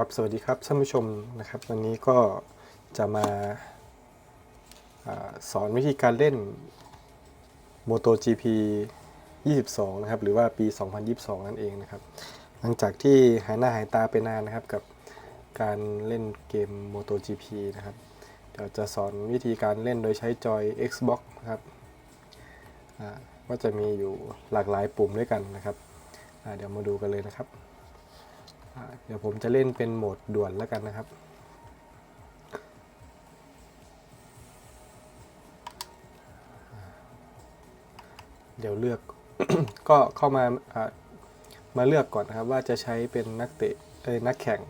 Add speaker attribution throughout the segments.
Speaker 1: ครับสวัสดีครับท่านผู้ชมนะครับ วันนี้ก็จะมาอาสอนวิธีการเล่น MotoGP 22 นะครับ หรือว่าปี 2022 นั่นเองนะครับ หลังจากที่หายหน้าหายตาไปนานนะครับกับการเล่นเกม MotoGP นะครับ เดี๋ยวจะสอนวิธีการเล่นโดยใช้จอย Xbox นะครับอ่าก็จะมีอยู่หลากหลายปุ่มด้วยกันนะครับอ่าเดี๋ยวมาดูกันเลยนะครับ เดี๋ยวผมจะเล่นเป็นโหมดด่วนแล้วกันนะครับ เดี๋ยวเลือกก็เข้ามามาเลือกก่อนนะครับ ว่าจะใช้เป็นนักเตะเอ้นักแข่ง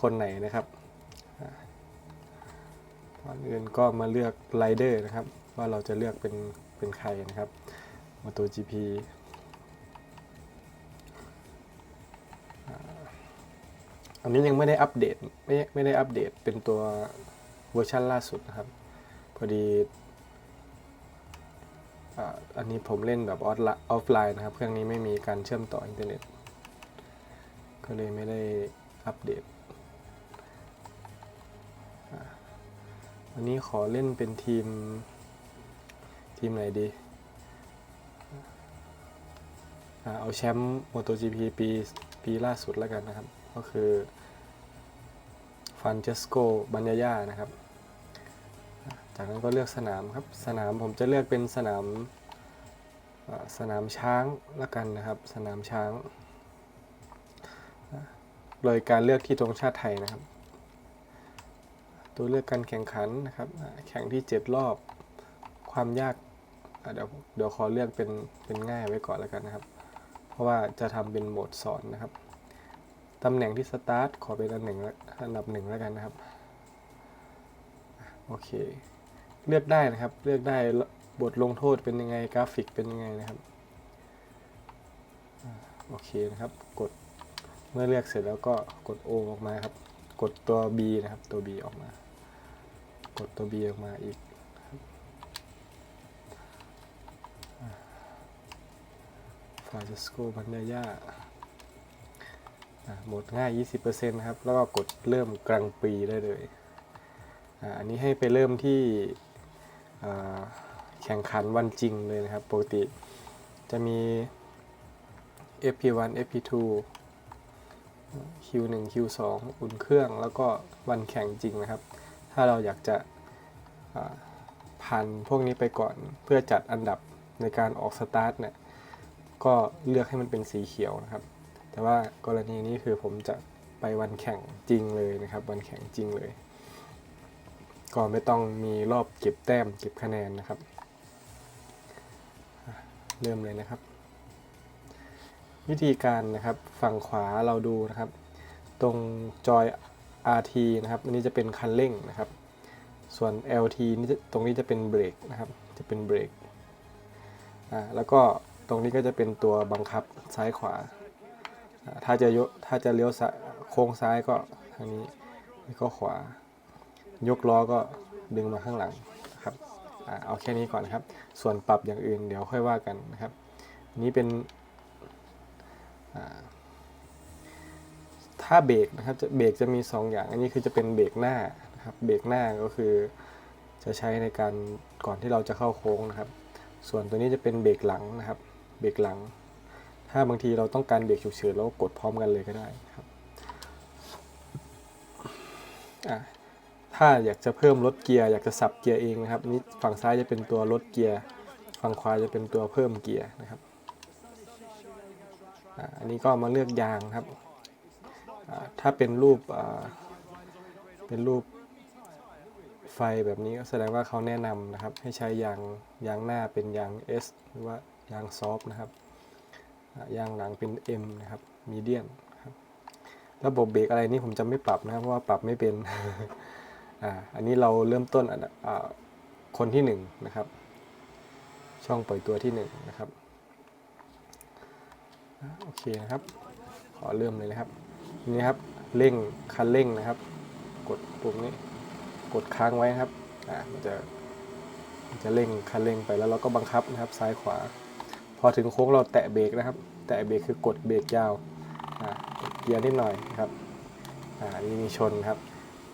Speaker 1: คนไหนนะครับอ่าก่อนอื่นก็มาเลือกไรเดอร์นะครับ ว่าเราจะเลือกเป็นเป็นใครนะครับ MotoGP อันนี้ยังไม่ได้อัปเดตไม่ไม่ได้อัปเดตเป็นตัวเวอร์ชันล่าสุดนะครับ พอดีอันนี้ผมเล่นแบบออฟไลน์นะครับ เครื่องนี้ไม่มีการเชื่อมต่ออินเทอร์เน็ต ก็เลยไม่ได้อัปเดตวันนี้ขอเล่นเป็นทีม ทีมไหนดีอเอาแชมป์ MotoGP ปีปีล่าสุดแล้วกันนะครับ ก็คือฟันเจสโกบัญญายานะครับ จากนั้นก็เลือกสนามครับ สนามผมจะเลือกเป็นสนามสนามช้างละกันนะครับ สนามช้าง โดยการเลือกที่ธงชาติไทยนะครับ ตัวเลือกการแข่งขันนะครับ แข่งที่ 7 รอบ ความยากเดี๋ยวเดี๋ยวขอเลือกเป็นเป็นง่ายไว้ก่อนแล้วกันนะครับ เพราะว่าจะทำเป็นโหมดสอนนะครับ ตำแหน่งที่สตาร์ทขอเป็นอันหนึ่งอันดับหนึ่งแล้วกันนะครับโอเค เลือกได้นะครับ เลือกได้บทลงโทษเป็นยังไงกราฟิกเป็นยังไงนะครับโอเคนะครับ กดเมื่อเลือกเสร็จแล้วก็กด O ออกมาครับ กดตัว B นะครับ ตัว B ออกมา กดตัว B ออกมาอีกฟาจสโกบันดายาอะโหมดง่าย 20%นะครับ แล้วก็กดเริ่มกลางปีได้เลย อันนี้ให้ไปเริ่มที่แข่งขันวันจริงเลยนะครับ ปกติจะมี FP1 FP2 Q1 Q2 อุ่นเครื่อง แล้วก็วันแข่งจริงนะครับ ถ้าเราอยากจะผ่านพวกนี้ไปก่อนเพื่อจัดอันดับในการออกสตาร์ทเนี่ย ก็เลือกให้มันเป็นสีเขียวนะครับ แต่ว่ากรณีนี้คือผมจะไปวันแข่งจริงเลยนะครับ วันแข่งจริงเลย ก็ไม่ต้องมีรอบเก็บแต้มเก็บคะแนนนะครับ เริ่มเลยนะครับ วิธีการนะครับฝั่งขวาเราดูนะครับ ตรงจอย RT นะครับอันนี้จะเป็นคันเร่งนะครับ ส่วน LT นี่ตรงนี้จะเป็นเบรกนะครับ จะเป็นเบรกอ่าแล้วก็ตรงนี้ก็จะเป็นตัวบังคับซ้ายขวา ถ้าจะยกถ้าจะเลี้ยวซ้ายโค้งซ้ายก็ทางนี้นี่ก็ขวา ยกล้อก็ดึงมาข้างหลังนะครับอเอาแค่นี้ก่อนนะครับ ส่วนปรับอย่างอื่นเดี๋ยวค่อยว่ากันนะครับ นี้เป็นถ้าเบรกนะครับจะเบรกจะมี 2 อย่าง อันนี้คือจะเป็นเบรกหน้านะครับเบรกหน้าก็คือจะใช้ในการก่อนที่เราจะเข้าโค้งนะครับ ส่วนตัวนี้จะเป็นเบรกหลังนะครับ เบรกหลัง ถ้าบางทีเราต้องการเบรกฉุกเฉินเราก็กดพร้อมกันเลยก็ได้ครับถ้าอยากจะเพิ่มลดเกียร์อยากจะสับเกียร์เองนะครับนี่ฝั่งซ้ายจะเป็นตัวลดเกียร์ฝั่งขวาจะเป็นตัวเพิ่มเกียร์นะครับอันนี้ก็มาเลือกยางครับถ้าเป็นรูปเป็นรูปไฟแบบนี้ก็แสดงว่าเขาแนะนำนะครับ ให้ใช้ยางยางหน้าเป็นยาง S หรือว่ายางซอฟนะครับ ยางหลังเป็น M นะครับมีเดียมครับระบบเบรกอะไรนี่ผมจะไม่ปรับนะครับเพราะว่าปรับไม่เป็นอ่าอันนี้เราเริ่มต้นอ่าคนที่หนึ่งนะครับ ช่องปล่อยตัวที่หนึ่งนะครับโอเคนะครับ ขอเริ่มเลยนะครับนี่ครับเร่งคันเร่งนะครับ กดปุ่มนี้กดค้างไว้ครับอ่ามันจะมันจะเร่งคันเร่งไปแล้วเราก็บังคับนะครับซ้ายขวา อถึงโค้งเราแตะเบรกนะครับ แตะเบรกคือกดเบรกยาวเกียร์นิดหน่อยนะครับอันนี้มีชนครับ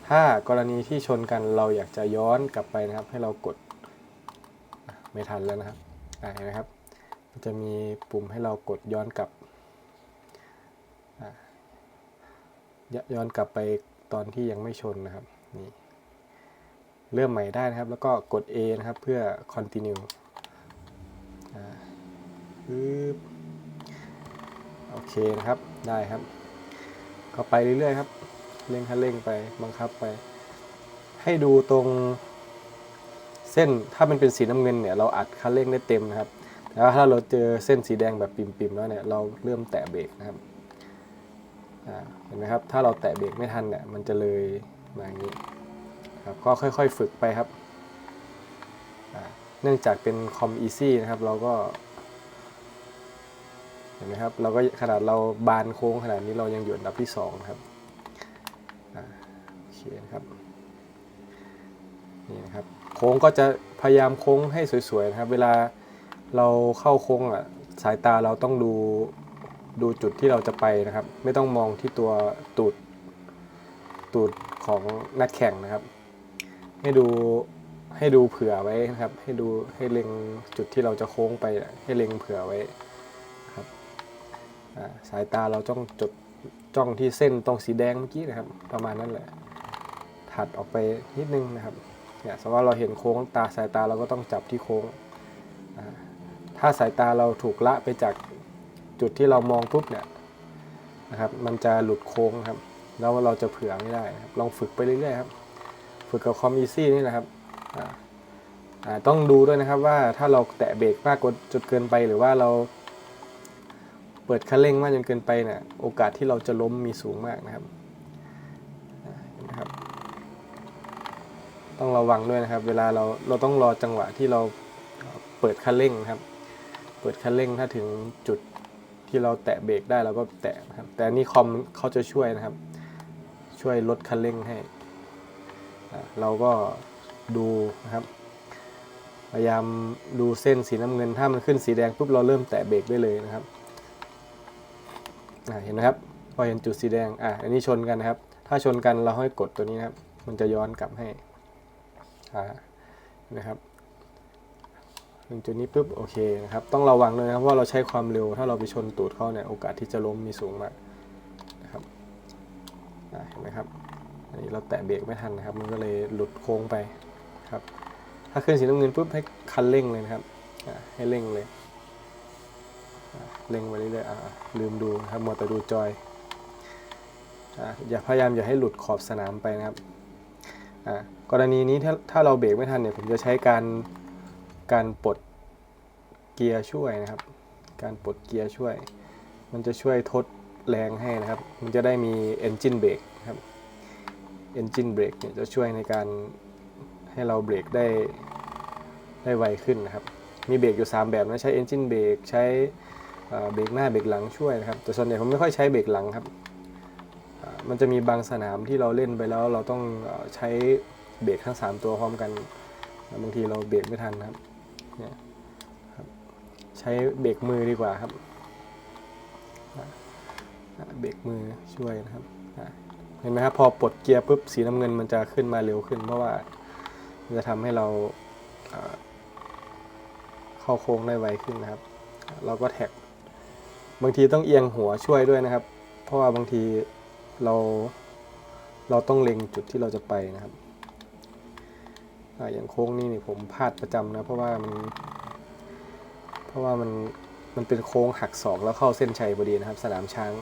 Speaker 1: ถ้ากรณีที่ชนกันเราอยากจะย้อนกลับไปนะครับ ให้เรากดไม่ทันแล้วนะครับเห็นไหมครับมันจะมีปุ่มให้เรากดย้อนกลับยย้อนกลับไปตอนที่ยังไม่ชนนะครับนี่เริ่มใหม่ได้นะครับ แล้วก็กด A นะครับเพื่อ continue อ่า ปึ๊บโอเคนะครับได้ครับก็ไปเรื่อยๆครับเร่งคันเร่งไปบังคับไป ให้ดูตรงเส้นถ้ามันเป็นสีน้ำเงินเนี่ยเราอัดคันเร่งได้เต็มนะครับแต่ว่าถ้าเราเจอเส้นสีแดงแบบปิ่มๆแล้วเนี่ยเราเริ่มแตะเบรกนะครับเห็นไหมครับถ้าเราแตะเบรกไม่ทันเนี่ยมันจะเลยมาอย่างนี้ครับก็ค่อยๆฝึกไปครับเนื่องจากเป็นคอมอีซี่นะครับ เราก็ ห็นไหมครับ เราก็ขนาดเราบานโค้งขนาดนี้เรายังอยู่อันดับที่2ครับโอเคนะครับนี่นะครับโค้งก็จะพยายามโค้งให้สวยๆนะครับ เวลาเราเข้าโค้งอะสายตาเราต้องดูดูจุดที่เราจะไปนะครับ ไม่ต้องมองที่ตัวตูดตูดของนักแข่งนะครับ ให้ดูให้ดูเผื่อไว้นะครับ ให้ดูให้เล็งจุดที่เราจะโค้งไปให้เล็งเผื่อไว้ สายตาเราจ้องจดจ้องที่เส้นตรงสีแดงเมื่อกี้นะครับ ประมาณนั้นแหละ ถัดออกไปนิดนึงนะครับเนี่ยสมมติว่าเราเห็นโค้งตาสายตาเราก็ต้องจับที่โค้ง ถ้าสายตาเราถูกละไปจากจุดที่เรามองปุ๊บเนี่ยนะครับมันจะหลุดโค้งครับ แล้วเราจะเผื่อไม่ได้ครับลองฝึกไปเรื่อยๆครับ ฝึกกับคอมอีซี่นี่แหละครับต้องดูด้วยนะครับว่าถ้าเราแตะเบรกมากกว่าจนเกินไปหรือว่าเรา ปิดคันเร่งมากจนเกินไปเนี่ยโอกาสที่เราจะล้มมีสูงมากนะครับนไหมครับ ต้องระวังด้วยนะครับ เวลาเราเราต้องรอจังหวะที่เราเปิดคันเร่งนะครับ เปิดคันเร่งถ้าถึงจุดที่เราแตะเบรกได้เราก็แตะนะครับ แต่อันนี่คอมเขาจะช่วยนะครับ ช่วยลดคันเร่งให้ เราก็ดูนะครับพยายามดูเส้นสีน้ำเงินถ้ามันขึ้นสีแดงปุ๊บเราเริ่มแตะเบรกได้เลยนะครับ เห็นไหมครับพอเห็นจุดสีแดงอะอันนี้ชนกันนะครับ ถ้าชนกันเราให้กดตัวนี้นะครับ มันจะย้อนกลับให้อ่านะครับถึงจุดนี้ปุ๊บโอเคนะครับต้องระวังเลยนะครับว่าเราใช้ความเร็วถ้าเราไปชนตูดเขาเนี่ยโอกาสที่จะล้มมีสูงมากนะครับอ่าเห็นไหมครับอันนี้เราแตะเบรกไม่ทันนะครับ มันก็เลยหลุดโค้งไปครับถ้าขึ้นสีน้ำเงินปุ๊บให้คันเร่งเลยนะครับให้เร่งเลย เล็งไปเรื่อยๆลืมดูนะครับมัวแต่ดูจอยอย่าพยายามอย่าให้หลุดขอบสนามไปนะครับกรณีนี้ถ้าถ้าเราเบรกไม่ทันเนี่ยผมจะใช้การการปลดเกียร์ช่วยนะครับ การปลดเกียร์ช่วย มันจะช่วยทดแรงให้นะครับ มันจะได้มี engine brake ครับ engine brake เนี่ยจะช่วยในการให้เราเบรกได้ได้ไวขึ้นนะครับ มีเบรกอยู่ 3 แบบนะ ใช้ engine brake ใช้ เบรกหน้าเบรกหลังช่วยนะครับ แต่ส่วนใหญ่ผมไม่ค่อยใช้เบรกหลังครับ มันจะมีบางสนามที่เราเล่นไปแล้วเราต้องใช้เบรกทั้ง 3 ตัวพร้อมกันบางทีเราเบรกไม่ทันครับเนี่ยครับ ใช้เบรกมือดีกว่าครับเบรกมือช่วยนะครับเห็นไหมครับพอปลดเกียร์ปุ๊บสีน้ำเงินมันจะขึ้นมาเร็วขึ้น เพราะว่าจะทำให้เราเอ่อเข้าโค้งได้ไวขึ้นนะครับ เราก็แท็ก บางทีต้องเอียงหัวช่วยด้วยนะครับ เพราะว่าบางทีเราเราต้องเล็งจุดที่เราจะไปนะครับออย่างโค้งนี่นี่ผมพลาดประจำนะ เพราะว่ามันเพราะว่ามันมันเป็นโค้งหักศอกแล้วเข้าเส้นชัยพอดีนะครับ สนามช้าง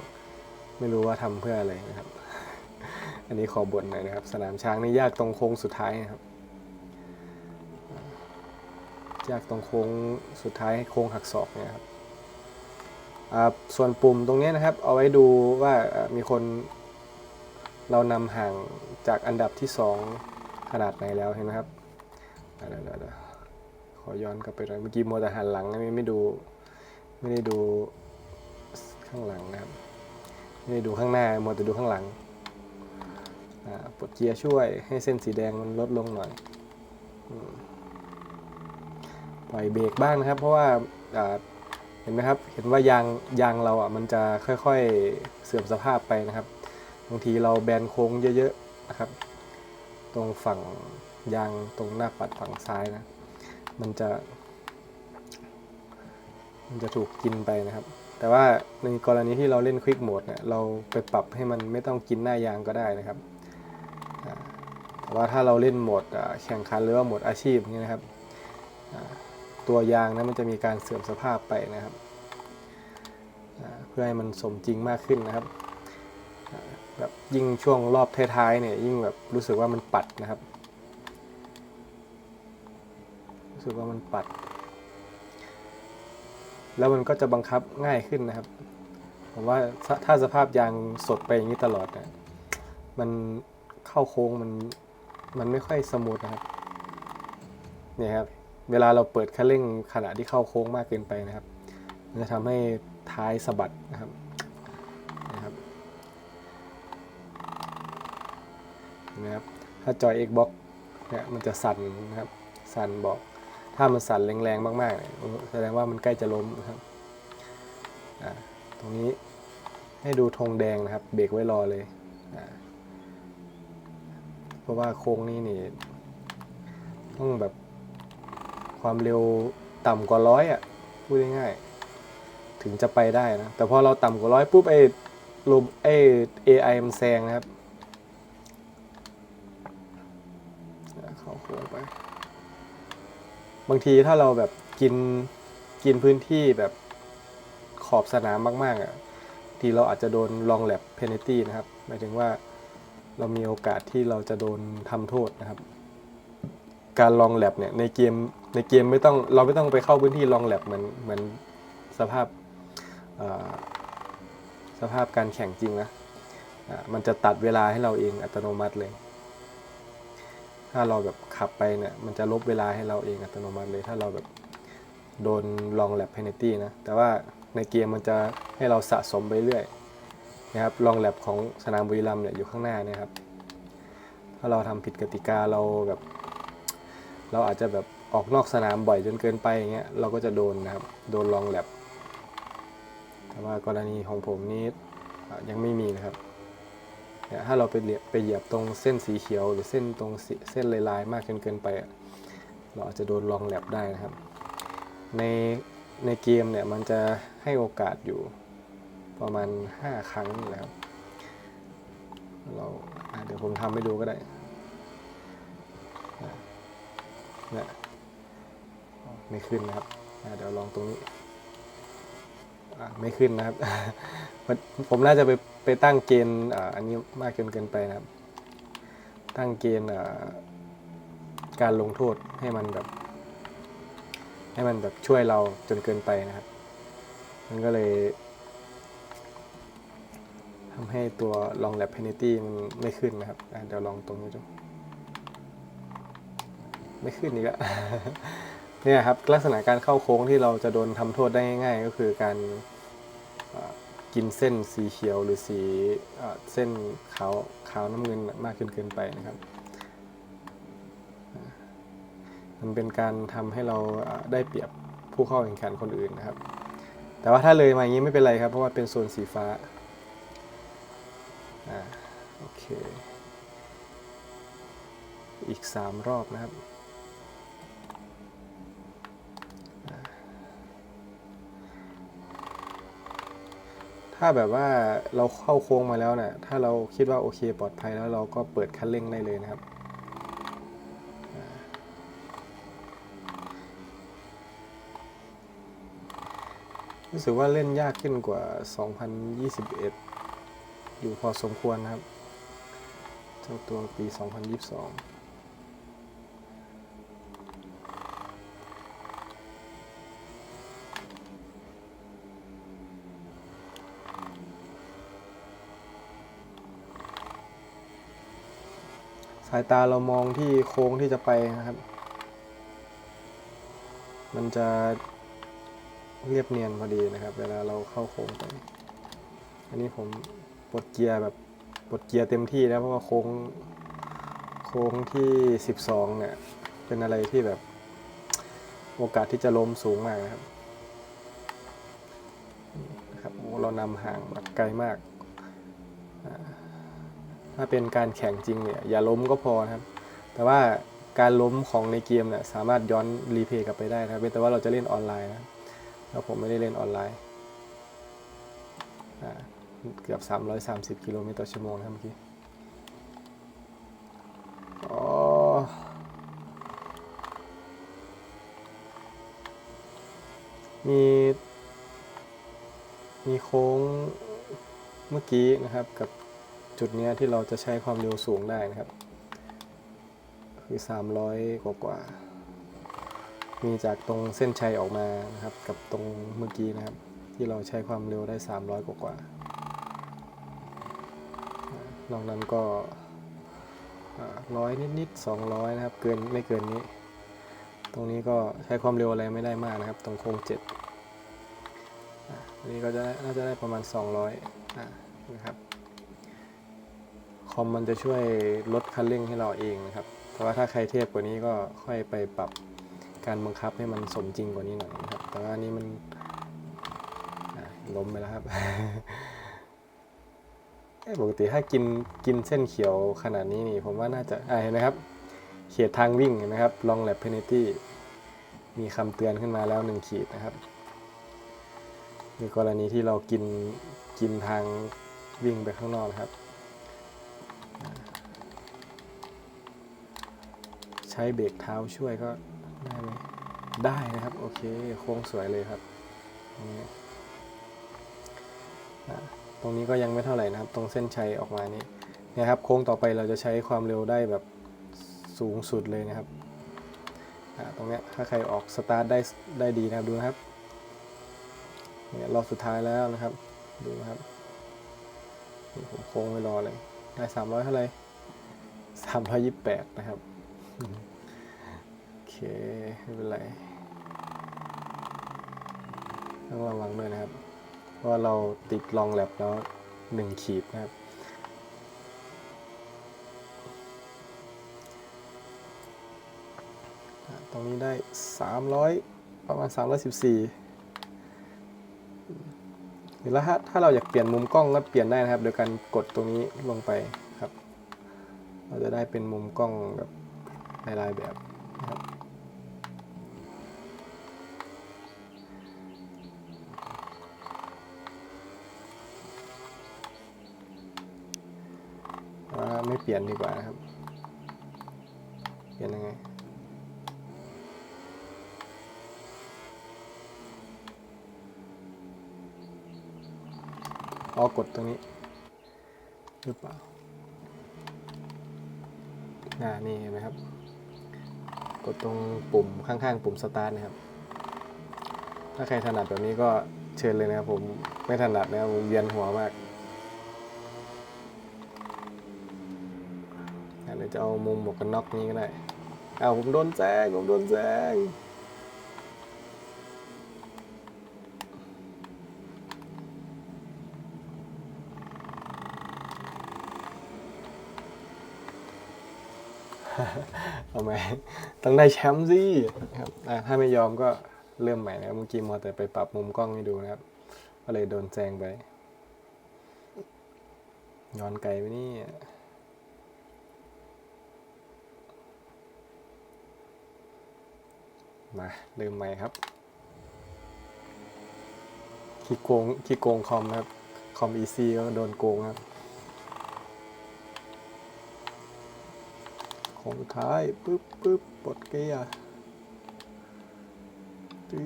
Speaker 1: ไม่รู้ว่าทำเพื่ออะไรนะครับ อันนี้ขอบ่นหน่อยนะครับ สนามช้างนี่ยากตรงโค้งสุดท้ายนะครับยากตรงโค้งสุดท้ายโค้งหักศอกเนี่ยครับ ส่วนปุ่มตรงนี้นะครับ เอาไว้ดูว่ามีคนเรานำห่างจากอันดับที่ 2 ขนาดไหนแล้วเห็นไหมครับเดี๋ยวเดี๋ยวขอย้อนกลับไปหน่อยเมื่อกี้มัวแต่หันหลังไม่ไม่ดูไม่ได้ดูข้างหลังนะครับไม่ได้ดูข้างหน้ามัวแต่ดูข้างหลังปลดเกียร์ช่วยให้เส้นสีแดงมันลดลงหน่อยปล่อยเบรกบ้างนะครับ เพราะว่า ห็นไหมครับ เห็นว่ายางยางเราอะมันจะค่อยๆเสื่อมสภาพไปนะครับ บางทีเราแบนโค้งเยอะๆนะครับ ตรงฝั่งยางตรงหน้าปัดฝั่งซ้ายนะ มันจะ มันจะถูกกินไปนะครับ แต่ว่าในกรณีที่เราเล่นควิกโหมดเนี่ยเราไปปรับให้มันไม่ต้องกินหน้ายางก็ได้นะครับแต่ว่าถ้าเราเล่นโหมดแข่งขันหรือว่าโหมดอาชีพนี่นะครับ ตัวยางนะมันจะมีการเสื่อมสภาพไปนะครับ เพื่อให้มันสมจริงมากขึ้นนะครับแบบยิ่งช่วงรอบท้ายๆเนี่ยยิ่งแบบรู้สึกว่ามันปัดนะครับ รู้สึกว่ามันปัด แล้วมันก็จะบังคับง่ายขึ้นนะครับผมว่าถ้าถ้าสภาพยางสดไปอย่างนี้ตลอดเนี่ยมันเข้าโค้งมันมันไม่ค่อยสมูทนะครับ เนี่ยครับ เวลาเราเปิดคันเร่งขณะที่เข้าโค้งมากเกินไปนะครับมันจะทำให้ท้ายสะบัดนะครับนะครับนะครับ ถ้าจอย Xbox เนี่ยมันจะสั่นนะครับ สั่นบอก ถ้ามันสั่นแรงๆมากๆเนี่ยแสดงว่ามันใกล้จะล้มนะครับตรงนี้ให้ดูธงแดงนะครับ เบรกไว้รอเลย เพราะว่าโค้งนี้นี่ ต้องแบบ ความเร็วต่ำกว่าร้อยอะพูดง่ายๆถึงจะไปได้นะ แต่พอเราต่ำกว่าร้อยปุ๊บไอ้ลมไอ้ AI มันแซงนะครับเข้าโค้งไป บางทีถ้าเราแบบกินกินพื้นที่แบบขอบสนามมาก ๆ อะ ทีเราอาจจะโดนลองแลบเพน a ตี้นะครับ หมายถึงว่าเรามีโอกาสที่เราจะโดนทำโทษนะครับ การลองแลบเนี่ยในเกมในเกมไม่ต้องเราไม่ต้องไปเข้าพื้นที่ลองแลบเหมือนเหมือนสภาพสภาพการแข่งจริงนะมันจะตัดเวลาให้เราเองอัตโนมัติเลย ถ้าเราแบบขับไปเนี่ยมันจะลบเวลาให้เราเองอัตโนมัติเลย ถ้าเราแบบโดนลองแลบเพนตี้นะ แต่ว่าในเกมมันจะให้เราสะสมไปเรื่อยนะครับลองแลบของสนามบุรีรัมย์เนี่ยอยู่ข้างหน้านะครับ ถ้าเราทำผิดกติกาเราแบบ เราอาจจะแบบออกนอกสนามบ่อยจนเกินไปอย่างเงี้ยเราก็จะโดนนะครับ โดนลองแลบแต่ว่ากรณีของผมนี้ยังไม่มีนะครับเนี่ยถ้าเราไปเหยียบไปเหยียบตรงเส้นสีเขียว หรือเส้นตรงเส้นลายๆมากจนเกินไป เราอาจจะโดนลองแลบได้นะครับ ในในเกมเนี่ยมันจะให้โอกาสอยู่ประมาณ 5 ครั้งนี่และครับเราเดี๋ยวผมทำให้ดูก็ได้อะเนี่ยอ๋อไม่ขึ้นนะครับอะเดี๋ยวลองตรงนี้ไม่ขึ้นนะครับ ผมน่าจะไปไปตั้งเกณฑ์อันนี้มากเกินเกินไปนะครับ ตั้งเกณฑ์การลงโทษให้มันแบบ ให้มันแบบช่วยเราจนเกินไปนะครับ มันก็เลยทำให้ตัวลองแลบเพน a ตี้มันไม่ขึ้นนะครับ เดี๋ยวลองตรงนี้ดู ไม่ขึ้นอีกแล้วเนี่ยครับลักษณะการเข้าโค้งที่เราจะโดนทำโทษได้ง่าย ๆ ก็คือการกินเส้นสีเขียวหรือสีเอ่อเส้นขาวขาวน้ำเงินมากจนเกินไปนะครับ มันเป็นการทำให้เราได้เปรียบผู้เข้าแข่งขันคนอื่นนะครับ แต่ว่าถ้าเลยมาอย่างนี้ไม่เป็นไรครับ เพราะว่าเป็นโซนสีฟ้าอ่าโอเค อีก 3 รอบนะครับ ถ้าแบบว่าเราเข้าโค้งมาแล้วเนี่ยถ้าเราคิดว่าโอเคปลอดภัยแล้วเราก็เปิดคันเร่งได้เลยนะครับรู้สึกว่าเล่นยากขึ้นกว่า 2021 อยู่พอสมควรนะครับ เจ้าตัวปี 2022 สายตาเรามองที่โค้งที่จะไปนะครับ มันจะเรียบเนียนพอดีนะครับ เวลาเราเข้าโค้งไป อันนี้ผมปลดเกียร์แบบปลดเกียร์เต็มที่แล้วเพราะว่าโค้งโค้งที่ 12 เนี่ย เป็นอะไรที่แบบโอกาสที่จะล้มสูงมากนะครับนะครับเรานำห่างมาไกลมาก ถ้าเป็นการแข่งจริงเนี่ยอย่าล้มก็พอนะครับ แต่ว่าการล้มของในเกมเนี่ยสามารถย้อนรีเพย์กลับไปได้นะครับเว้นแต่ว่าเราจะเล่นออนไลน์นะแล้วผมไม่ได้เล่นออนไลน์อ่าเกือบ 330 กิโลเมตรต่อชั่วโมงนะครับเมื่อกี้อ๋อมี มีโค้งเมื่อกี้นะครับกับ จุดนี้ที่เราจะใช้ความเร็วสูงได้นะครับ คือ 300 กว่ากว่า มีจากตรงเส้นชัยออกมานะครับ กับตรงเมื่อกี้นะครับ ที่เราใช้ความเร็วได้ 300 กว่ากว่าๆอ่านอกนั้นก็ร้อยนิดๆ200 นะครับ เกินไม่เกินนี้ ตรงนี้ก็ใช้ความเร็วอะไรไม่ได้มากนะครับ ตรงโค้ง7อันนี้ก็จะน่าจะได้ประมาณ 200อะนะครับ อมมันจะช่วยลดคันเร่งให้เราเองนะครับ แต่ว่าถ้าใครเทพกว่านี้ก็ค่อยไปปรับการบังคับให้มันสมจริงกว่านี้หน่อยนะครับ แต่ว่านี้มันล้มไปแล้วครับปกติถ้ากินกินเส้นเขียวขนาดนี้นี่ผมว่าน่าจะอะเห็นไหมครับ เขตทางวิ่งนไหมครับ long lap penalty มีคำเตือนขึ้นมาแล้วหนึ่งขีดนะครับในกรณีที่เรากินกินทางวิ่งไปข้างนอกนะครับ ช้เบรกเท้าช่วยก็ได้ไหมได้นะครับ โอเค โค้งสวยเลยครับตรงนี้ตรงนี้ก็ยังไม่เท่าไหร่นะครับ ตรงเส้นชัยออกมานี่นะครับ โค้งต่อไปเราจะใช้ความเร็วได้แบบสูงสุดเลยนะครับตรงเนี้ยถ้าใครออกสตาร์ทได้ได้ดีนะครับดูนะครับเนี่ยรอบสุดท้ายแล้วนะครับ ดูนะครับนี่ผมโค้งไว้รอเลยได้สามร้อยเท่าไหร่สามร้อยยี่สิบแปดนะครับ โอเคไม่เป็นไรต้องระวังด้วยนะครับ เพราะว่าเราติดลองแลบแล้วหนึ่งขีดนะครับ ตรงนี้ได้ 300 ประมาณ 314หรือแล้วถ้าถ้าเราอยากเปลี่ยนมุมกล้องก็เปลี่ยนได้นะครับ โดยการกดตรงนี้ลงไปครับ เราจะได้เป็นมุมกล้องแบบ หลายๆแบบนะครับไม่เปลี่ยนดีกว่านะครับ เปลี่ยนยังไงอ๋อกดตรงนี้ หรือเปล่าอ่านี่เห็นไหมครับ ดตรงปุ่มข้างๆ ปุ่มสตาร์ทนะครับ ถ้าใครถนัดแบบนี้ก็เชิญเลยนะครับผมไม่ถนัดนะครับผมเวียนหัวมากอะเดี๋ยวจะเอามุมหมวกกันน็อกนี้ก็ได้อ้าวผมโดนแซงผมโดนแซง เอาไมต้องได้แชมป์สิครับถ้าไม่ยอมก็เริ่มใหม่นะครับเมื่อกี้มัวแต่ไปปรับมุมกล้องให้ดูนะครับ ก็เลยโดนแซงไปย้อนไกลไปนี่มาเริ่มใหม่ครับขี้โกงขี้โกงคอมนะครับ คอมอีซีก็โดนโกงครับ ของสุดท้ายปึ๊บปึ๊บปลดเกียร์ตึ๊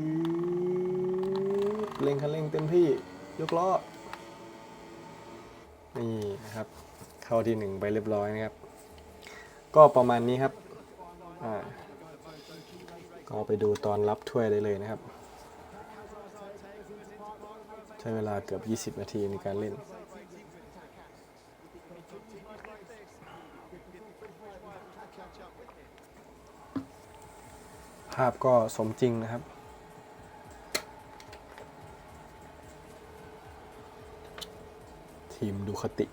Speaker 1: ดเร่งคันเร่งเต็มที่ยกล้อ นี่นะครับ เข้าที่หนึ่งไปเรียบร้อยนะครับ ก็ประมาณนี้ครับอ่าก็ไปดูตอนรับถ้วยได้เลยนะครับ ใช้เวลาเกือบ 20 นาทีในการเล่น ภาพก็สมจริงนะครับ ทีมดูคติ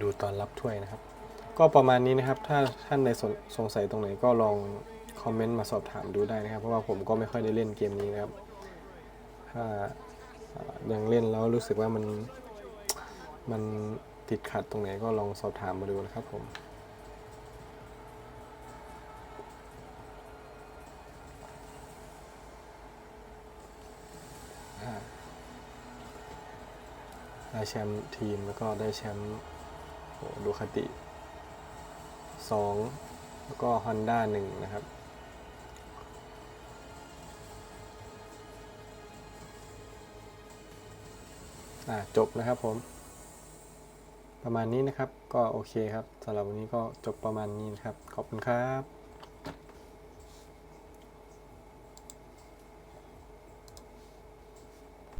Speaker 1: ดูตอนรับถ้วยนะครับ ก็ประมาณนี้นะครับ ถ้าท่านในสสงสัยตรงไหนก็ลอง คอมเมนต์มาสอบถามดูได้นะครับ เพราะว่าผมก็ไม่ค่อยได้เล่นเกมนี้นะครับ ถ้ายังเล่นแล้วรู้สึกว่ามันมันติดขัดตรงไหนก็ลองสอบถามมาดูนะครับผมได้แชมป์ทีมแล้วก็ได้แชมป์โอ้ดูคติสองแล้วก็ Honda หนึ่งนะครับ จบนะครับผม ประมาณนี้นะครับก็โอเคครับสำหรับวันนี้ก็จบประมาณนี้นะครับ ขอบคุณครับ